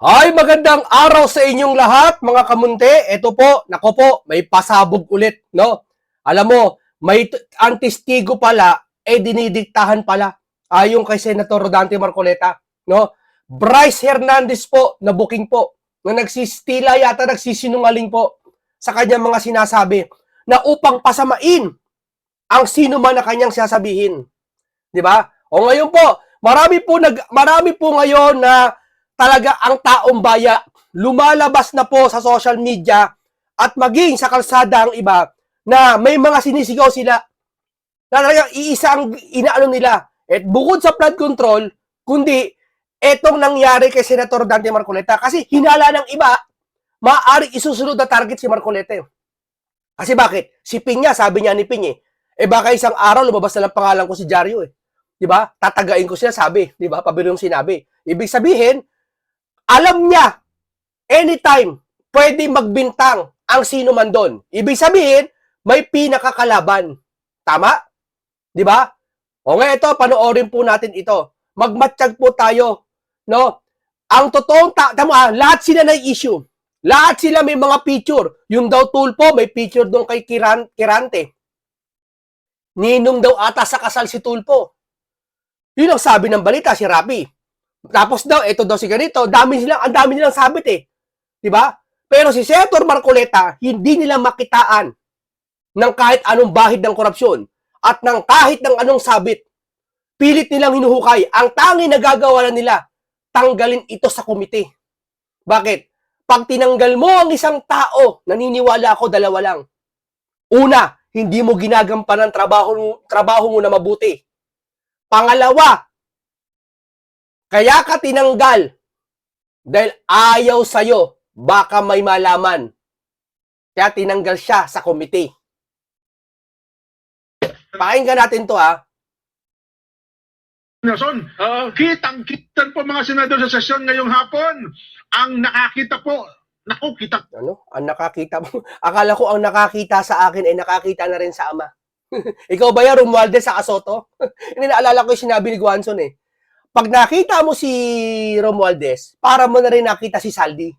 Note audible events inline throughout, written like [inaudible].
Ay, magandang araw sa inyong lahat, mga kamunte. Ito po, nako po, may pasabog ulit, no? Alam mo, may ang testigo pala, eh dinidiktahan pala. Ayon kay Senator Rodante Marcoleta, no? Bryce Hernandez po, na booking po, na nagsistila yata, nagsisinungaling po sa kanyang mga sinasabi na upang pasamain ang sino man na kanyang sasabihin. Di ba? O ngayon po, marami po nag marami po ngayon na talaga ang taong baya lumalabas na po sa social media at maging sa kalsada ang iba na may mga sinisigaw sila na talagang iisa ang inaano nila. At bukod sa flood control, kundi etong nangyari kay Senator Dante Marcoleta kasi hinala ng iba, maaari isusunod na target si Marcoleta. Kasi bakit? Si Pinya, sabi niya ni Pinya, eh baka isang araw lumabas na lang pangalan ko si Jario eh. 'Di ba? Tatagain ko siya, sabi, 'di ba? Pabiro yung sinabi. Ibig sabihin, alam niya anytime pwede magbintang ang sino man doon. Ibig sabihin, may pinakakalaban. Tama? 'Di ba? O nga ito, panoorin po natin ito. Magmatsyag po tayo, no? Ang totoong ta- tama, ah, lahat sila na issue. Lahat sila may mga picture. Yung daw tulpo, may picture doon kay Kiran, Kirante. Ninong daw ata sa kasal si Tulpo. Yun ang sabi ng balita, si Rapi. Tapos daw, ito daw si ganito. Dami silang, ang dami nilang sabit eh. Ba? Pero si Senator Marcoleta, hindi nila makitaan ng kahit anong bahid ng korupsyon at ng kahit ng anong sabit. Pilit nilang hinuhukay. Ang tangi na gagawa na nila, tanggalin ito sa komite. Bakit? Pag tinanggal mo ang isang tao, naniniwala ako dalawa lang. Una, hindi mo ginagampanan trabaho, trabaho mo na mabuti. Pangalawa, kaya ka tinanggal dahil ayaw sa'yo, baka may malaman. Kaya tinanggal siya sa komite. Pakinggan natin to ha. Nelson, uh, kitang-kitan po mga senador sa sesyon ngayong hapon. Ang nakakita po, naku, kita Ano? Ang nakakita mo. [laughs] Akala ko ang nakakita sa akin ay nakakita na rin sa ama. [laughs] Ikaw ba yan, Romualdez sa Kasoto? [laughs] Hindi naalala ko yung sinabi ni Guanzon eh. Pag nakita mo si Romualdez, para mo na rin nakita si Saldi.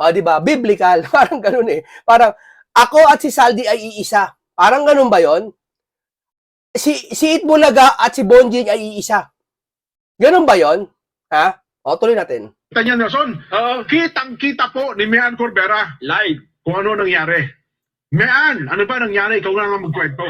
O, di ba? Biblical. [laughs] Parang ganun eh. Parang, ako at si Saldi ay iisa. Parang ganun ba yon? Si, si Itbulaga at si Bonjing ay iisa. Ganun ba yon? Ha? O, tuloy natin. niya, Nelson. Uh, kitang-kita po ni Mian Corbera live kung ano nangyari. Mian, ano ba nangyari? Ikaw na nga magkwento.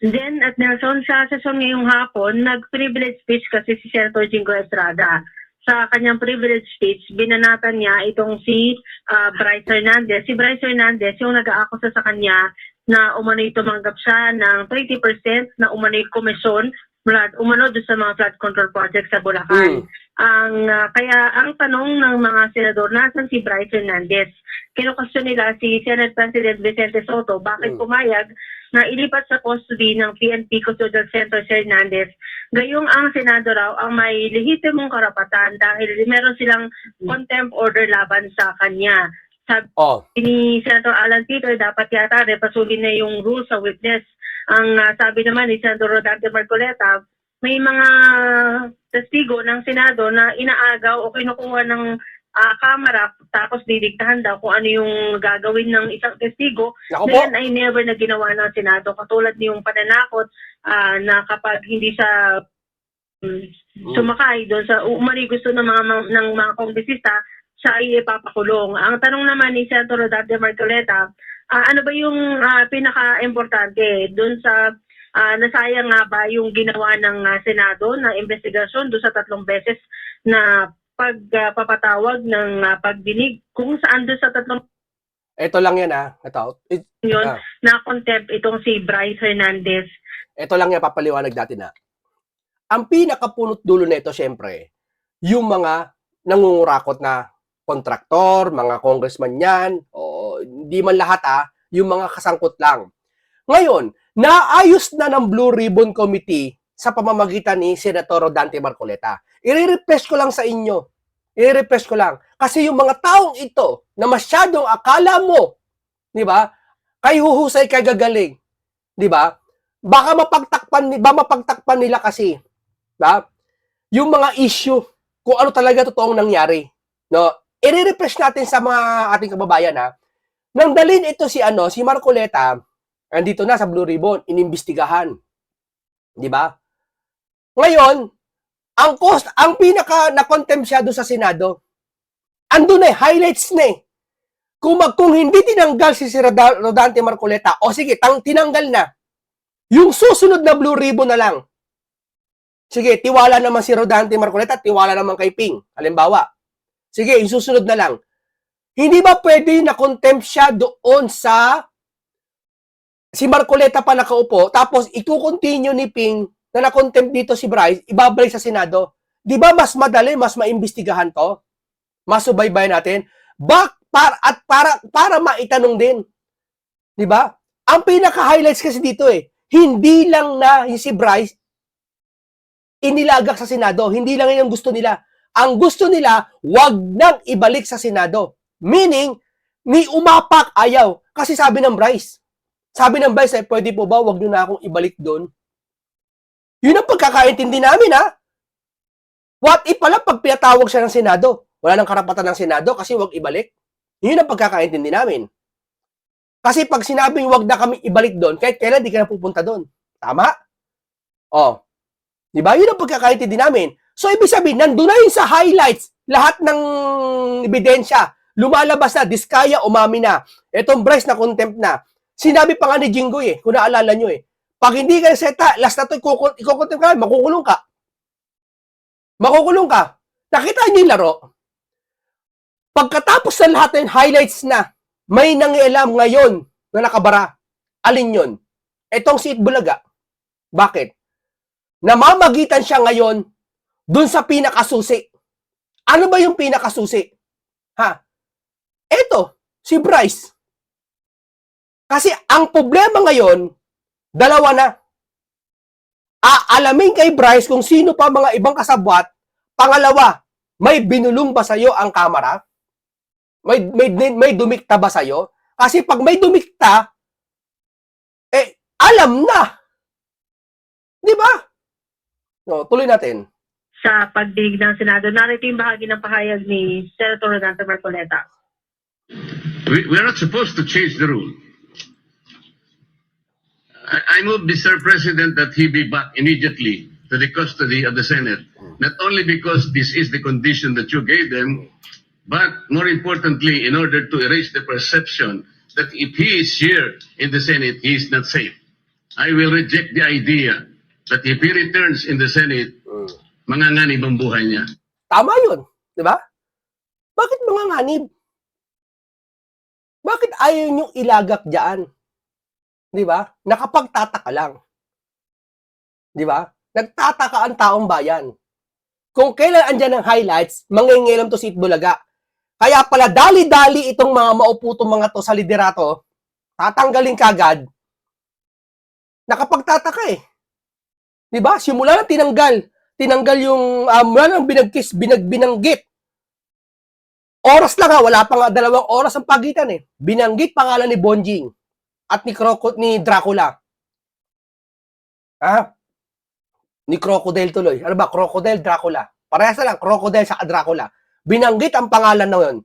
Then, at Nelson, sa session ngayong hapon, nag-privilege speech kasi si Senator Jingo Estrada. Sa kanyang privilege speech, binanatan niya itong si ah, Bryce Hernandez. Si Bryce Hernandez, yung nag-aakusa sa kanya na umano'y tumanggap siya ng 20% na umano'y komisyon mula umano doon sa mga flood control project sa Bulacan. Mm. Ang ah, kaya ang tanong ng mga senador, nasan si Bryce Hernandez? Kinukasyon nila si Senate President Vicente Soto, bakit Mm. pumayag na ilipat sa custody ng PNP Custodial Center si Hernandez. Gayong ang Senado raw ang may lehitimong karapatan dahil meron silang contempt order laban sa kanya. Sabi O, ni Senator Alan Peter, dapat yata repasulin na yung rules sa witness. Ang ah, sabi naman ni Senator Rodante Marcoleta, may mga testigo ng Senado na inaagaw o kinukuha ng ah, kamera tapos didiktahan daw kung ano yung gagawin ng isang testigo Ako na po. yan ay never na ginawa ng Senado. Katulad niyong pananakot ah, na kapag hindi sa Mm. sumakay doon sa umani gusto ng mga ng mga kongresista siya ay ipapakulong. Ang tanong naman ni Senator Rodarte Marcoleta, ah, ano ba yung ah, pinaka-importante doon sa ah, nasayang nga ba yung ginawa ng ah, Senado na investigasyon doon sa tatlong beses na pagpapatawag ng ah, pagdinig kung saan doon sa tatlong Ito lang yan ha. Ito. It- yun Ah. na contempt itong si Bryce Hernandez ito lang yan, papaliwanag natin na. Ang pinakapunot dulo nito, syempre, yung mga nangungurakot na kontraktor, mga congressman yan, o hindi man lahat ha, yung mga kasangkot lang. Ngayon, naayos na ng Blue Ribbon Committee sa pamamagitan ni Senator Dante Marcoleta. I-refresh ko lang sa inyo. I-refresh ko lang. Kasi yung mga taong ito na masyadong akala mo, di ba, kay huhusay kay gagaling, di ba? Baka mapagtakpan ni ba mapagtakpan nila kasi, ba? Yung mga issue kung ano talaga totoong nangyari. No? I-refresh natin sa mga ating kababayan ha. Nang dalin ito si ano, si Marcoleta, andito na sa Blue Ribbon, inimbestigahan. 'Di ba? Ngayon, ang cost, ang pinaka doon sa Senado, andun na eh, highlights na eh. Kung, mag, kung hindi tinanggal si, si Roda- Rodante Marcoleta, o sige, tang, tinanggal na, yung susunod na Blue Ribbon na lang, Sige, tiwala naman si Rodante Marcoleta, tiwala naman kay Ping. Halimbawa. Sige, yung susunod na lang. Hindi ba pwede na contempt siya doon sa si Marcoleta pa nakaupo, tapos ikukontinue ni Ping na na-contempt dito si Bryce, ibabalik sa Senado. Di ba mas madali, mas maimbestigahan to? Mas subaybayan natin? Bak, para, at para, para maitanong din. Di ba? Ang pinaka-highlights kasi dito eh, hindi lang na yung si Bryce inilagak sa Senado. Hindi lang yun ang gusto nila. Ang gusto nila, wag nang ibalik sa Senado. Meaning, ni umapak ayaw. Kasi sabi ng Bryce, sabi ng Bryce, eh, pwede po ba wag nyo na akong ibalik doon? Yun ang pagkakaintindi namin, ha? What if pala pag pinatawag siya ng Senado? Wala nang karapatan ng Senado kasi wag ibalik? Yun ang pagkakaintindi namin. Kasi pag sinabing wag na kami ibalik doon, kahit kailan di ka na pupunta doon. Tama? Oh, Di ba? Yun ang pagkakaintindi namin. So, ibig sabihin, nandun na yun sa highlights, lahat ng ebidensya, lumalabas na, diskaya, umami na. Etong Bryce na contempt na. Sinabi pa nga ni Jinggoy eh, kung naalala nyo eh. Pag hindi ka seta, last na to, ikukon- ikukontempt ka, makukulong ka. Makukulong ka. Nakita nyo yung laro? Pagkatapos ng lahat ng highlights na, may nangialam ngayon na nakabara. Alin yun? Etong si Itbulaga. Bakit? namamagitan siya ngayon dun sa pinakasusi. Ano ba yung pinakasusi? Ha? Eto, si Bryce. Kasi ang problema ngayon, dalawa na. Aalamin kay Bryce kung sino pa mga ibang kasabwat. Pangalawa, may binulong ba sa'yo ang kamera? May, may, may dumikta ba sa'yo? Kasi pag may dumikta, eh, alam na. Di ba? No, tuloy natin. sa pagdinig ng Senado. Narito yung bahagi ng pahayag ni Senator Rodante Marcoleta. We, we are not supposed to change the rule. I, I move, Mr. President, that he be back immediately to the custody of the Senate. Not only because this is the condition that you gave them, but more importantly, in order to erase the perception that if he is here in the Senate, he is not safe. I will reject the idea that if he returns in the Senate, manganganib ang buhay niya. Tama yun. Di ba? Bakit mga nganib? Bakit ayaw niyong ilagak dyan? Di ba? Nakapagtataka lang. Di ba? Nagtataka ang taong bayan. Kung kailan andyan ang highlights, mangingilam to si Itbulaga. Kaya pala dali-dali itong mga mauputong mga to sa liderato, tatanggalin kagad. Nakapagtataka eh. Di ba? Simula na tinanggal tinanggal yung um, wala nang binagkis, binag, binanggit. Oras lang ha, wala pa nga dalawang oras ang pagitan eh. Binanggit pangalan ni Bonjing at ni Croco, ni Dracula. Ha? Ni Crocodile tuloy. Ano ba? Crocodile, Dracula. Parehas na lang, Crocodile sa Dracula. Binanggit ang pangalan na yun.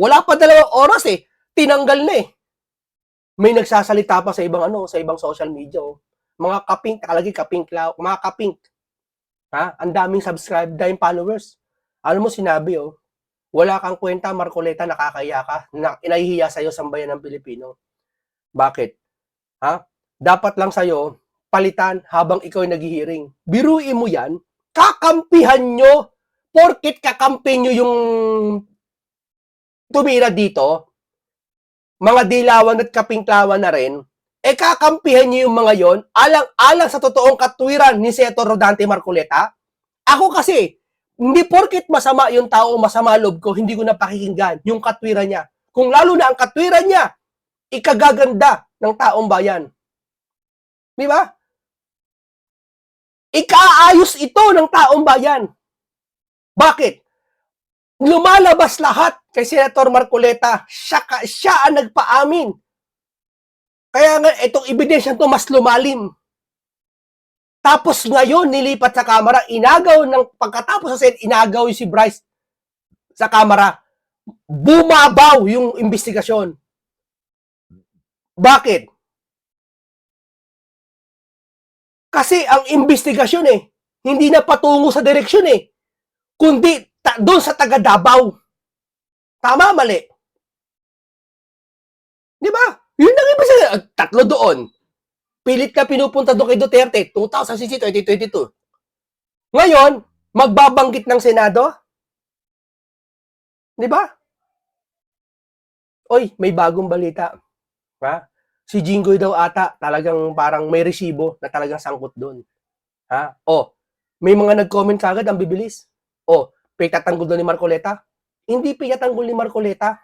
Wala pa dalawang oras eh. Tinanggal na eh. May nagsasalita pa sa ibang ano, sa ibang social media. Oh. Mga kapink, nakalagay kapink, lao- mga kapink. Ha? Ang daming subscribe, daming followers. Ano mo sinabi, oh, wala kang kwenta, Marcoleta, nakakaya ka, na, inahihiya sa'yo sambayan ng Pilipino. Bakit? Ha? Dapat lang sa'yo, palitan habang ikaw ay naghihiring. Biruin mo yan, kakampihan nyo, porkit kakampi nyo yung tumira dito, mga dilawan at kapingklawan na rin, eh kakampihan niyo yung mga yon alang-alang sa totoong katwiran ni Senator Rodante Marcoleta. Ako kasi, hindi porkit masama yung tao masama loob ko, hindi ko napakikinggan yung katwiran niya. Kung lalo na ang katwiran niya, ikagaganda ng taong bayan. Di ba? Ikaayos ito ng taong bayan. Bakit? Lumalabas lahat kay Senator Marcoleta. Siya, ka- siya ang nagpaamin kaya nga, itong ebidensya to mas lumalim. Tapos ngayon, nilipat sa kamera, inagaw ng pagkatapos sa Senate, inagaw si Bryce sa kamera. Bumabaw yung investigasyon. Bakit? Kasi ang investigasyon eh, hindi na patungo sa direksyon eh, kundi ta- doon sa taga Davao. Tama, mali. Di ba? Yun ang ibig sabihin. Tatlo doon. Pilit ka pinupunta doon kay Duterte, 2016, 2022. Ngayon, magbabanggit ng Senado? Di ba? Oy, may bagong balita. Ha? Si Jinggoy daw ata, talagang parang may resibo na talagang sangkot doon. Ha? O, may mga nag-comment kagad, ang bibilis. O, pitatanggol doon ni Marcoleta? Hindi pinatanggol ni Marcoleta.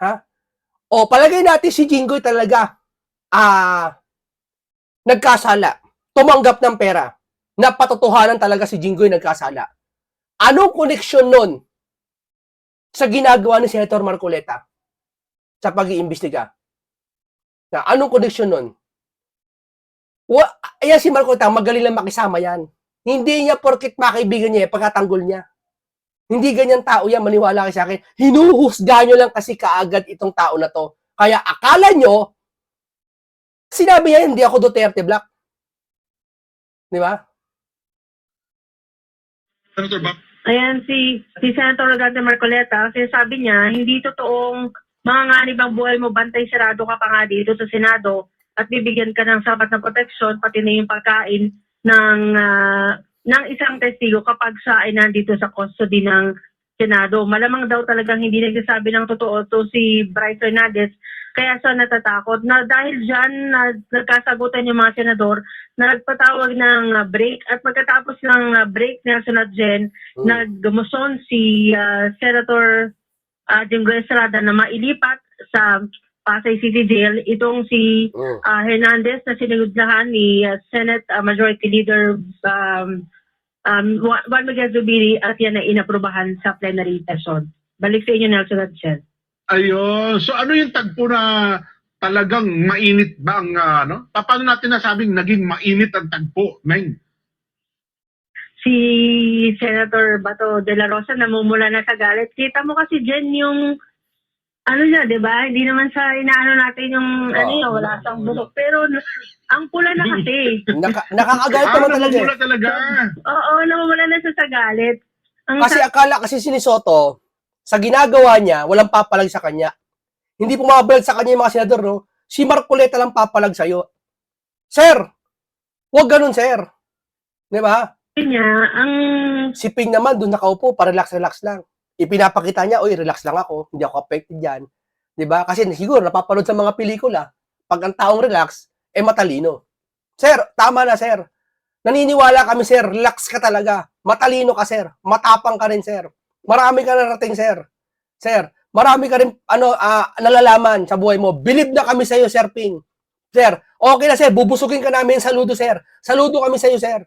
Ha? O, palagay natin si Jinggoy talaga, ah, nagkasala. Tumanggap ng pera. Napatotohanan talaga si Jinggoy nagkasala. Anong koneksyon nun sa ginagawa ni Senator Marcoleta sa pag-iimbestiga? Na anong koneksyon nun? Wa, ayan si Marcoleta, magaling lang makisama yan. Hindi niya porkit makaibigan niya, eh, pagkatanggol niya. Hindi ganyan tao yan, maniwala kayo sa akin. Hinuhusga nyo lang kasi kaagad itong tao na to. Kaya akala nyo, sinabi niya, hindi ako Duterte Black. Di ba? Senator Bak, Ayan, si, si Senator Rodante Marcoleta, kasi sabi niya, hindi totoong mga nganib ang buhay mo, bantay sarado ka pa nga dito sa Senado at bibigyan ka ng sapat na proteksyon, pati na yung pagkain ng, ah, ng isang testigo kapag siya ay nandito sa custody ng Senado. Malamang daw talagang hindi nagsasabi ng totoo to si Bryce Hernandez, kaya siya natatakot na dahil dyan na nagkasagutan yung mga senador na nagpatawag ng ah, break at pagkatapos ng ah, break ng Senate Gen, Mm. nagmuson si ah, Senator uh, Jinggoy Estrada na mailipat sa Pasay City Jail itong si Mm. ah, Hernandez na sinugudlahan ni ah, Senate ah, Majority Leader um, um, Juan Miguel Zubiri at yan ay inaprubahan sa plenary session. Balik sa inyo, Nelson at Jen. ayun. So ano yung tagpo na talagang mainit ba ang, ah, ano? Pa- Paano natin nasabing naging mainit ang tagpo, Meng? Si Senator Bato de la Rosa namumula na sa galit. Kita mo kasi Jen yung ano niya, 'di ba? Hindi naman sa inaano natin yung Oo, ano yun, wala siyang buhok. Pero ang pula na kasi. Naka, nakakagalit Ah, naman talaga eh. namumula talaga. Oo, namumula na siya sa galit. Ang Kasi sa- akala kasi si Soto, sa ginagawa niya, walang papalag sa kanya. Hindi pumabalag sa kanya yung mga senador, no? Si Marcoleta lang papalag sa'yo. Sir, huwag ganun, sir. Di ba? Niya, ang Si Ping naman, doon nakaupo, pa relax-relax lang. Ipinapakita niya, oy, relax lang ako, hindi ako affected dyan. Di ba? Kasi siguro, napapanood sa mga pelikula, pag ang taong relax, eh matalino. Sir, tama na, sir. Naniniwala kami, sir. Relax ka talaga. Matalino ka, sir. Matapang ka rin, sir. Marami ka narating, sir. Sir, marami ka rin ano, ah, nalalaman sa buhay mo. Believe na kami sa iyo, Sir Ping. Sir, okay na, sir. Bubusugin ka namin. Saludo, sir. Saludo kami sa iyo, sir.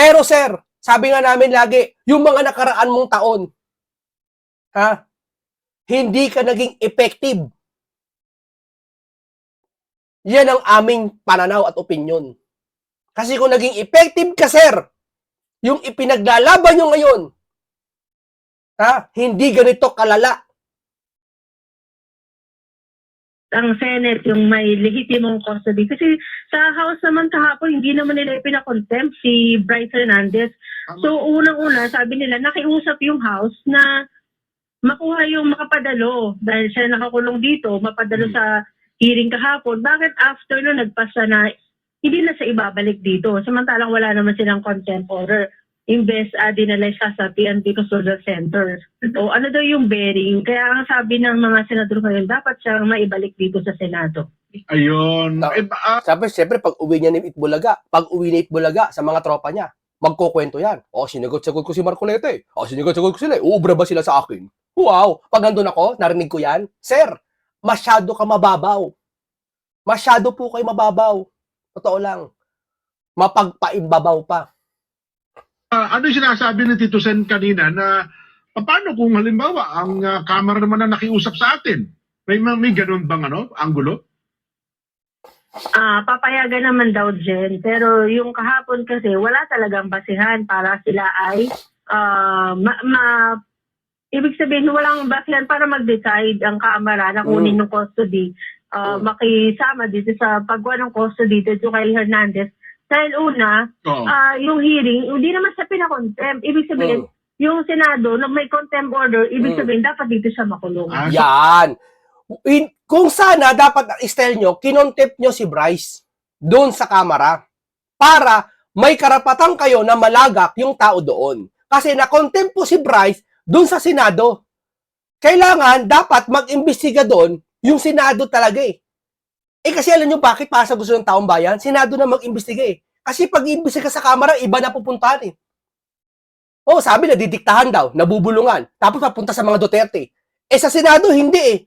Pero, sir, sabi nga namin lagi, yung mga nakaraan mong taon, ha? Hindi ka naging effective. Yan ang aming pananaw at opinion. Kasi kung naging effective ka, sir, yung ipinaglalaban nyo ngayon, ha, hindi ganito kalala. Ang Senate yung may lehitimong custody. Kasi sa House naman kahapon, hindi naman nila ipinakontempt si Bryce Hernandez. So, unang-una, sabi nila, nakiusap yung House na makuha yung makapadalo dahil siya nakakulong dito, mapadalo Hmm. sa hearing kahapon. Bakit after no nagpasa na hindi na siya ibabalik dito? Samantalang wala naman silang contempt order. Imbes uh, dinala siya sa PNP Custodial Center. O ano daw yung bearing? Kaya ang sabi ng mga senador ngayon, dapat siyang maibalik dito sa Senado. Ayun. Ah. Eh, ba- ah, Sabi, siyempre, pag uwi niya ni Itbulaga, pag uwi ni Itbulaga sa mga tropa niya, magkukwento yan. O, sinagot-sagot ko si Marcoleta eh. O, sinagot-sagot ko sila eh. Uubra ba sila sa akin? Wow! Pag nandun ako, narinig ko yan. Sir, masyado ka mababaw. Masyado po kayo mababaw. Totoo lang. Mapagpaimbabaw pa. Ah, ano yung sinasabi ni Tito Sen kanina na paano kung halimbawa ang ah, kamera naman na nakiusap sa atin? May, may ganun bang ano, anggulo? ah papayagan naman daw Jen. Pero yung kahapon kasi wala talagang basihan para sila ay ah, ma, ma- ibig sabihin walang basihan para mag-decide ang Kamara na kunin Mm. ng custody ah, Mm. makisama dito sa pagkuha ng custody dito kay Hernandez. Dahil una, Oo. ah, yung hearing, hindi naman siya pinakontempt. Ibig sabihin, Mm. yung Senado, na may contempt order, ibig Mm. sabihin, dapat dito siya makulong. Ah, so- Yan. In- kung sana dapat ang style nyo, kinontempt nyo si Bryce doon sa kamera para may karapatan kayo na malagak yung tao doon. Kasi na-contempt po si Bryce doon sa Senado. Kailangan dapat mag-imbestiga doon yung Senado talaga eh. Eh kasi alam nyo bakit para sa gusto ng taong bayan? Senado na mag-imbestiga eh. Kasi pag imbestiga sa kamera, iba na pupuntahan eh. Oh, sabi na didiktahan daw, nabubulungan. Tapos papunta sa mga Duterte. Eh sa Senado, hindi eh.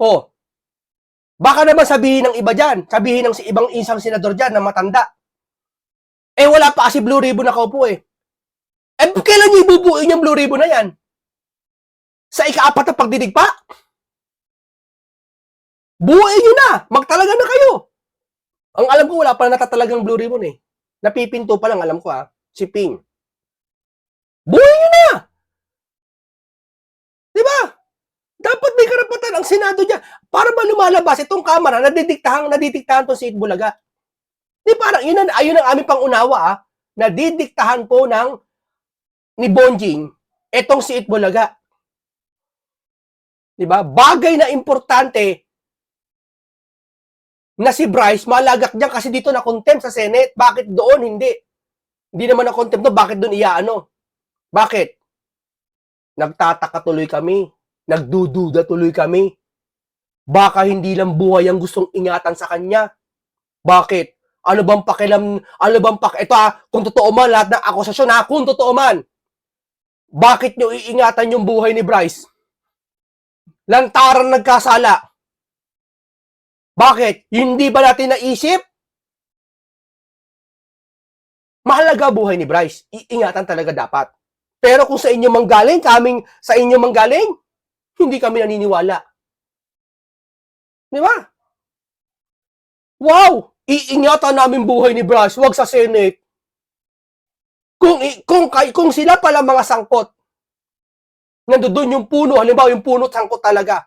Oh. Baka naman sabihin ng iba dyan, sabihin ng si ibang isang senador dyan na matanda. Eh wala pa kasi blue ribbon na kaupo eh. Eh kailan niyo ibubuin yung blue ribbon na yan? Sa ikaapat na pagdidig Buuin nyo na! Magtalaga na kayo! Ang alam ko, wala pa na natatalagang blue ribbon eh. Napipinto pa lang, alam ko ah. Si Ping. Buuin nyo na! Di ba? Dapat may karapatan ang Senado niya. Para ba lumalabas itong kamera na didiktahan, nadidiktahan to si Itbulaga? Di parang, yun ayun ang aming pangunawa ah, na didiktahan po ng ni Bonjing etong si Itbulaga. Di ba? Bagay na importante na si Bryce malagak diyan kasi dito na contempt sa Senate. Bakit doon hindi? Hindi naman na contempt no, bakit doon iyaano? Bakit? Nagtataka tuloy kami. Nagdududa tuloy kami. Baka hindi lang buhay ang gustong ingatan sa kanya. Bakit? Ano bang pakialam, ano bang pak, ito ah, kung totoo man lahat ng akusasyon ha, kung totoo man, bakit nyo iingatan yung buhay ni Bryce? Lantaran nagkasala. Bakit? Hindi ba natin naisip? Mahalaga buhay ni Bryce. Iingatan talaga dapat. Pero kung sa inyo manggaling, kaming sa inyo manggaling, hindi kami naniniwala. Di ba? Wow! Iingatan namin buhay ni Bryce, wag sa Senate. Kung, kung, kung sila pala mga sangkot, nandoon yung puno, halimbawa yung puno sangkot talaga,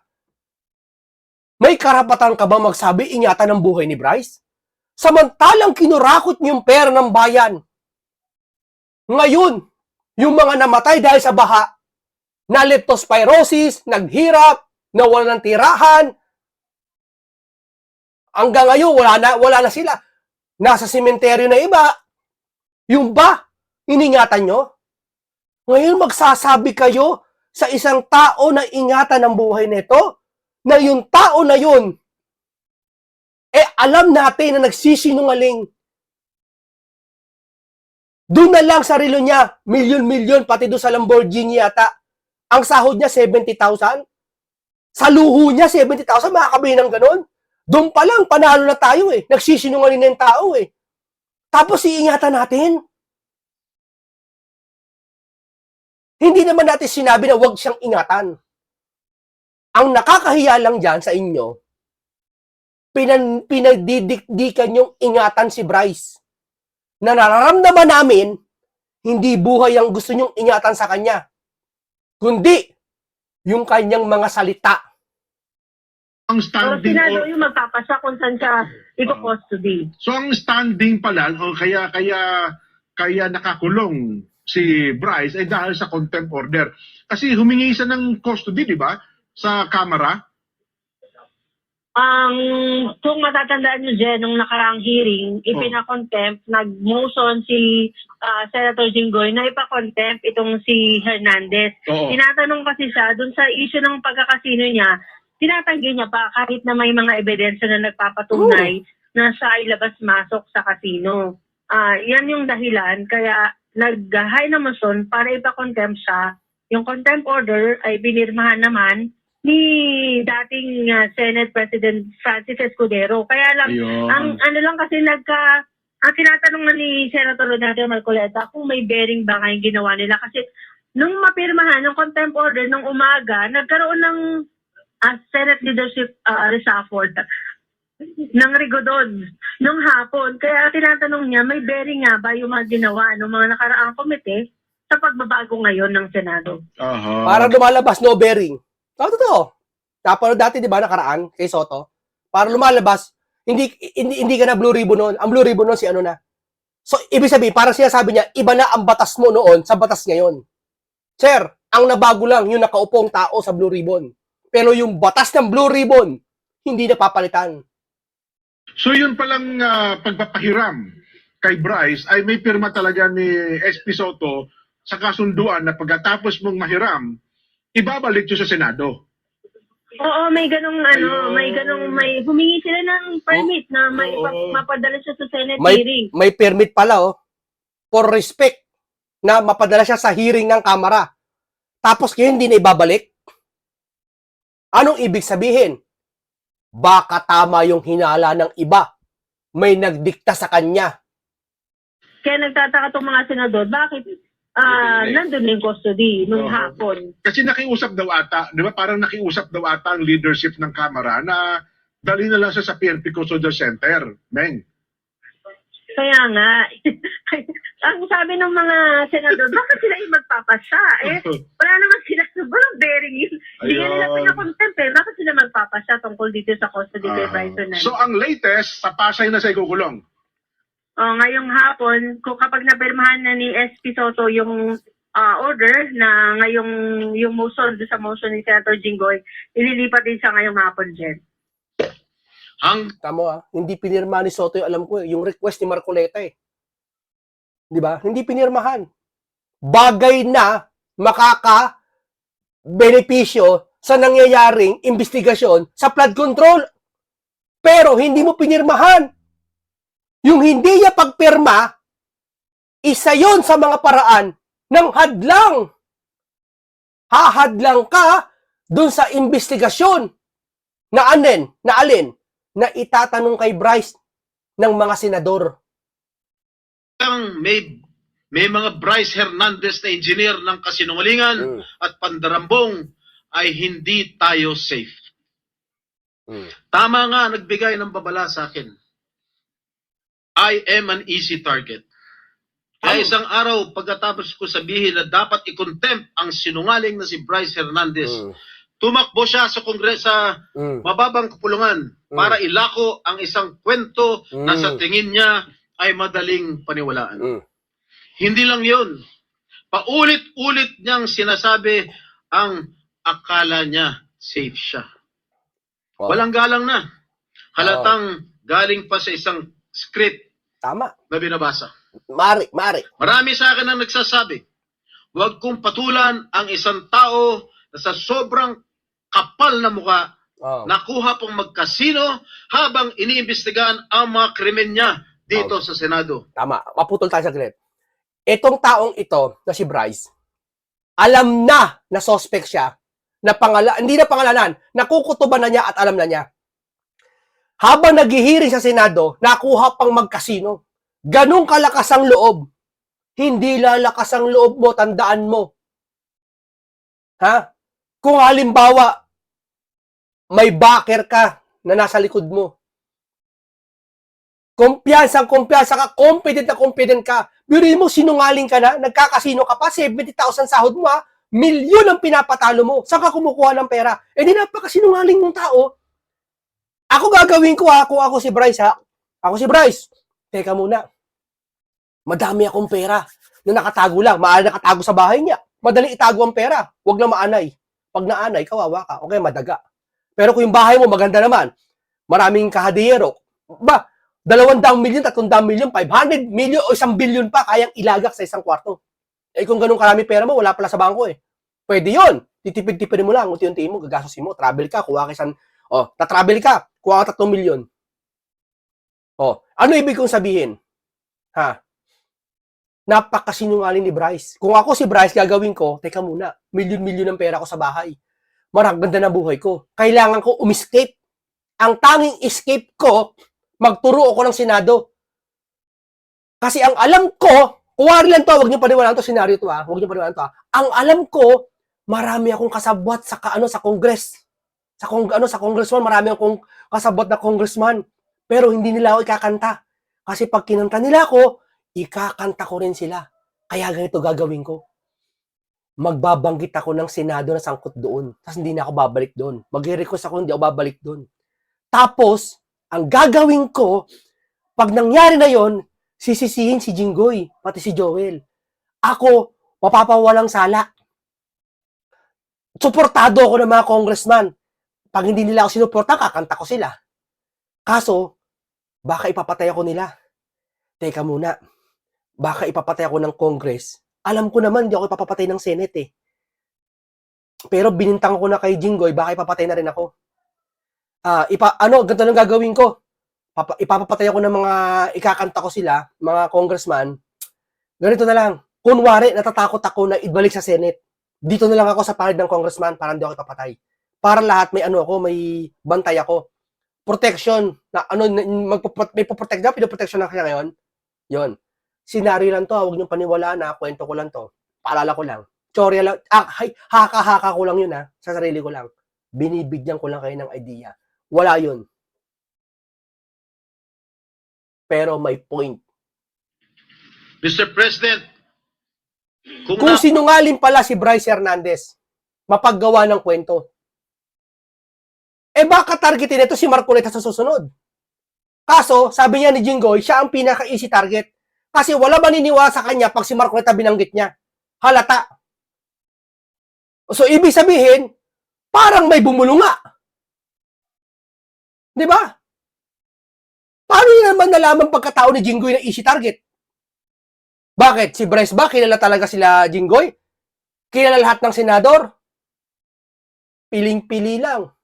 may karapatan ka ba magsabi, ingatan ang buhay ni Bryce? Samantalang kinurakot niyo pera ng bayan. Ngayon, yung mga namatay dahil sa baha, na leptospirosis, naghirap, nawala ng tirahan, hanggang ngayon, wala na, wala na sila. Nasa sementeryo na iba. Yung ba, iningatan nyo? Ngayon, magsasabi kayo sa isang tao na ingatan ang buhay nito, na yung tao na yun, eh alam natin na nagsisinungaling. Doon na lang sa relo niya, milyon-milyon, pati doon sa Lamborghini yata. Ang sahod niya, 70,000. Sa luho niya, 70,000, makakabili ng ganun. Doon pa lang, panalo na tayo eh. Nagsisinungaling na yung tao eh. Tapos iingatan natin. Hindi naman natin sinabi na huwag siyang ingatan. Ang nakakahiya lang dyan sa inyo, pinan, pinagdidikdikan yung ingatan si Bryce. Na nararamdaman namin, hindi buhay ang gusto nyong ingatan sa kanya. Kundi, yung kanyang mga salita. ang Pero standing or- yung magpapasa kung saan siya iko-custody. So ang standing pala o kaya kaya kaya nakakulong si Bryce ay dahil sa contempt order. Kasi humingi siya ng custody, di ba? Sa kamera. Ang kung matatandaan niyo Jen, nung nakaraang hearing, ipinakontempt, nag-motion si ah, Senator Jinggoy na ipakontempt itong si Hernandez. Oo. Tinatanong kasi siya dun sa issue ng pagkakasino niya, tinatanggi niya pa kahit na may mga ebidensya na nagpapatunay na siya ay labas-masok sa kasino. Ah, yan yung dahilan kaya nag-high na motion para ipakontempt siya. Yung contempt order ay binirmahan naman ni dating ah, Senate President Francis Escudero. Kaya lang Ayun. ang ano lang kasi nagka ang tinatanong ni Senator Leonardo Marcoleta kung may bearing ba nga yung ginawa nila kasi nung mapirmahan ng contempt order nung umaga, nagkaroon ng ah, Senate leadership uh, reshuffle. ng Rigodon nung hapon. Kaya tinatanong niya, may bearing nga ba yung mga ginawa ng mga nakaraang komite sa pagbabago ngayon ng Senado? Aha. Para lumalabas, no bearing. Oo, totoo. Napanood dati, di ba, nakaraan kay Soto? Para lumalabas, hindi, hindi, hindi ka na blue ribbon noon. Ang blue ribbon noon si ano na. So, ibig sabihin, parang sinasabi niya, iba na ang batas mo noon sa batas ngayon. Sir, ang nabago lang yung nakaupong tao sa blue ribbon. Pero yung batas ng blue ribbon, hindi na papalitan. So yun palang ah, pagpapahiram kay Bryce ay may pirma talaga ni SP Soto sa kasunduan na pagkatapos mong mahiram, ibabalik yun sa Senado. Oo, may ganong ano, Ayun. may ganong may humingi sila ng permit na may Oo. mapadala siya sa Senate May, hearing. may permit pala, oh, for respect, na mapadala siya sa hearing ng Kamara. Tapos ngayon hindi na ibabalik? Anong ibig sabihin? Baka tama yung hinala ng iba. May nagdikta sa kanya. Kaya nagtataka tong mga senador, bakit ah nandun yung custody nung Oo. hapon? Kasi nakiusap daw ata, di ba parang nakiusap daw ata ang leadership ng Kamara na dali na lang siya sa PNP Custodial Center. Meng. Kaya nga, [laughs] ang sabi ng mga senador, bakit sila yung magpapasya? Eh, [laughs] wala naman sila, walang bearing yun. Hindi nga nila Ayun. pinakontempt eh. Bakit sila magpapasya tungkol dito sa custody Ah. Bryce Hernandez? so ang latest, papasay na sa ikukulong. Oh, ngayong hapon, kung kapag napirmahan na ni SP Soto yung ah, order na ngayong yung motion doon sa motion ni Senator Jinggoy, ililipat din siya ngayong hapon, Jen. Hang Tamo ah, hindi pinirma ni Soto yung alam ko eh, yung request ni Marcoleta eh. 'Di ba? Hindi pinirmahan. Bagay na makaka benepisyo sa nangyayaring investigasyon sa flood control. Pero hindi mo pinirmahan. Yung hindi niya pagpirma, isa yon sa mga paraan ng hadlang. Hahadlang ka dun sa investigasyon na anin, na alin, na itatanong kay Bryce ng mga senador. ang may may mga Bryce Hernandez na engineer ng kasinungalingan Mm. at pandarambong ay hindi tayo safe. Mm. Tama nga nagbigay ng babala sa akin. I am an easy target. Kaya Tama. isang araw pagkatapos ko sabihin na dapat i-contempt ang sinungaling na si Bryce Hernandez, Mm. tumakbo siya sa kongres sa Mm. mababang kapulungan para ilako ang isang kwento na Mm. sa tingin niya ay madaling paniwalaan. Mm. Hindi lang yun. Paulit-ulit niyang sinasabi ang akala niya safe siya. Oh, Walang galang na. Halatang galing pa sa isang script Tama. na binabasa. Mari, mari. Marami sa akin ang nagsasabi, huwag kong patulan ang isang tao na sa sobrang kapal na muka Oh. nakuha pong magkasino habang iniimbestigahan ang mga krimen niya dito sa Senado. Tama. Maputol tayo saglit. Itong taong ito, na si Bryce, alam na na suspect siya, na pangala, hindi na pangalanan, nakukutuban na niya at alam na niya. Habang naghihiring sa Senado, nakuha pang magkasino. Ganong kalakas ang loob. Hindi lalakas ang loob mo, tandaan mo. Ha? Kung halimbawa, may backer ka na nasa likod mo, kumpiyansa, kumpiyansa ka, confident na confident ka. Biruin mo, sinungaling ka na, nagkakasino ka pa, 70,000 sahod mo ha, milyon ang pinapatalo mo. Saan ka kumukuha ng pera? Eh di napakasinungaling mong tao. Ako gagawin ko ha, kung ako si Bryce ha. Ako si Bryce. Teka muna. Madami akong pera na nakatago lang. Maaari nakatago sa bahay niya. Madali itago ang pera. Huwag lang maanay. Pag naanay, kawawa ka. Okay, madaga. Pero kung yung bahay mo maganda naman, maraming kahadiyero, ba, dalawang daang milyon, tatlong milyon, 500 milyon o isang bilyon pa kayang ilagak sa isang kwarto. Eh kung ganun karami pera mo, wala pala sa bangko eh. Pwede yun. Titipid-tipid mo lang, unti-unti mo, gagastusin mo, travel ka, kuha ka isang, oh, tatravel ka, kuha ka tatlong milyon. Oh, ano ibig kong sabihin? Ha? Napakasinungaling ni Bryce. Kung ako si Bryce, gagawin ko, teka muna, milyon-milyon ng pera ko sa bahay. Marang ganda ng buhay ko. Kailangan ko umiscape. Ang tanging escape ko, magturo ako ng Senado. Kasi ang alam ko, kuwari lang to, huwag niyo paniwalaan to, senaryo to ha, huwag niyo paniwalaan to ha. Ang alam ko, marami akong kasabwat sa kaano sa Congress. Sa kung ano sa congressman, marami akong kasabot na congressman. Pero hindi nila ako ikakanta. Kasi pag kinanta nila ako, ikakanta ko rin sila. Kaya ganito gagawin ko. Magbabanggit ako ng Senado na sangkot doon. Tapos hindi na ako babalik doon. Mag-request ako, hindi ako babalik doon. Tapos, ang gagawin ko, pag nangyari na yon, sisisihin si Jinggoy, pati si Joel. Ako, mapapawalang sala. Suportado ako ng mga congressman. Pag hindi nila ako sinuporta, kakanta ko sila. Kaso, baka ipapatay ako nila. Teka muna, baka ipapatay ako ng Congress. Alam ko naman, hindi ako ipapapatay ng Senate eh. Pero binintang ko na kay Jinggoy, baka ipapatay na rin ako. Ah, ipa, ano, ganito lang gagawin ko. Papa, ipapapatay ako ng mga, ikakanta ko sila, mga congressman. Ganito na lang. Kunwari, natatakot ako na ibalik sa Senate. Dito na lang ako sa pared ng congressman para hindi ako ipapatay. Para lahat may ano ako, may bantay ako. Protection, na ano, magpo- may poprotect na, pinoprotection na kaya ngayon. Yon. Senaryo lang to, ah, huwag niyong paniwalaan na, kwento ko lang to. Paalala ko lang. Chorya lang, ah, hay, haka-haka ko lang yun ha, sa sarili ko lang. Binibigyan ko lang kayo ng idea. Wala yun. Pero may point. Mr. President, kung, Kung na- sinungaling pala si Bryce Hernandez, mapaggawa ng kwento. Eh baka targetin ito si Marcoleta sa susunod. Kaso, sabi niya ni Jinggoy, siya ang pinaka-easy target. Kasi wala maniniwala sa kanya pag si Marcoleta binanggit niya. Halata. So, ibig sabihin, parang may bumulunga. Di ba? Paano niya naman nalaman pagkatao ni Jinggoy na easy target? Bakit? Si Bryce ba? Kilala talaga sila Jinggoy? Kilala lahat ng senador? Piling-pili lang.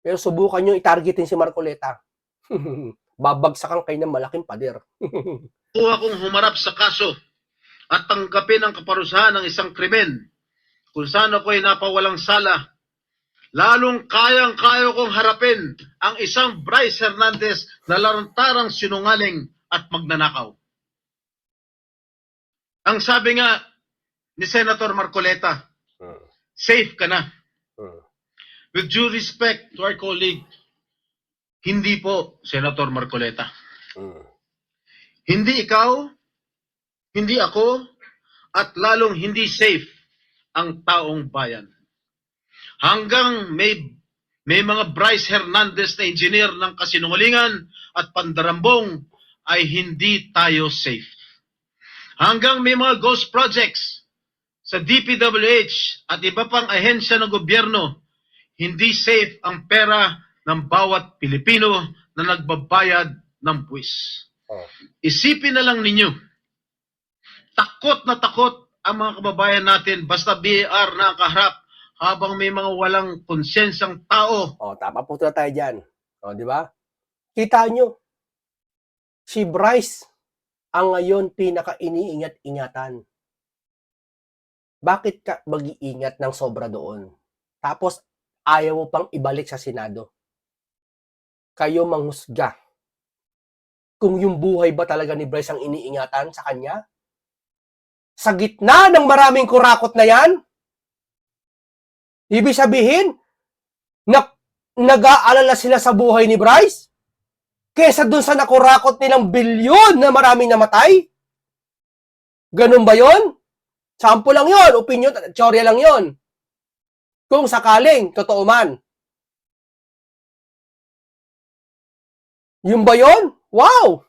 Pero subukan nyo itargetin si Marcoleta. [laughs] Babagsakan kayo ng malaking pader. [laughs] kuha kong humarap sa kaso at tanggapin ang kaparusahan ng isang krimen kung saan ako'y napawalang sala, lalong kayang-kaya kong harapin ang isang Bryce Hernandez na larantarang sinungaling at magnanakaw. Ang sabi nga ni Senator Marcoleta, safe ka na. With due respect to our colleague, hindi po, Senator Marcoleta. Hindi ikaw, hindi ako, at lalong hindi safe ang taong bayan. Hanggang may may mga Bryce Hernandez na engineer ng kasinungalingan at pandarambong ay hindi tayo safe. Hanggang may mga ghost projects sa DPWH at iba pang ahensya ng gobyerno, hindi safe ang pera ng bawat Pilipino na nagbabayad ng buwis. Isipin na lang ninyo, takot na takot ang mga kababayan natin basta BAR na ang kaharap habang may mga walang konsyensang tao. O, tama po na tayo dyan. O, di ba? Kita nyo, si Bryce ang ngayon pinaka-iniingat-ingatan. Bakit ka mag-iingat ng sobra doon? Tapos, ayaw mo pang ibalik sa Senado. Kayo manghusga. Kung yung buhay ba talaga ni Bryce ang iniingatan sa kanya? Sa gitna ng maraming kurakot na yan? Ibig sabihin, na, nag-aalala sila sa buhay ni Bryce? Kesa dun sa nakurakot nilang bilyon na maraming namatay? Ganun ba yon? Sample lang yon, opinion, teorya lang yon. Kung sakaling, totoo man. Yung ba yon? Wow!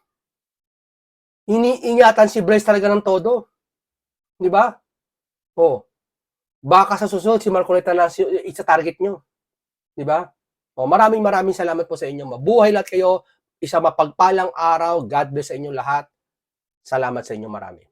Iniingatan si Bryce talaga ng todo. Di ba? Oh. Baka sa susunod si Marcoleta na si, isa target nyo. Di ba? Oh, maraming maraming salamat po sa inyo. Mabuhay lahat kayo. Isa mapagpalang araw. God bless sa inyo lahat. Salamat sa inyo marami.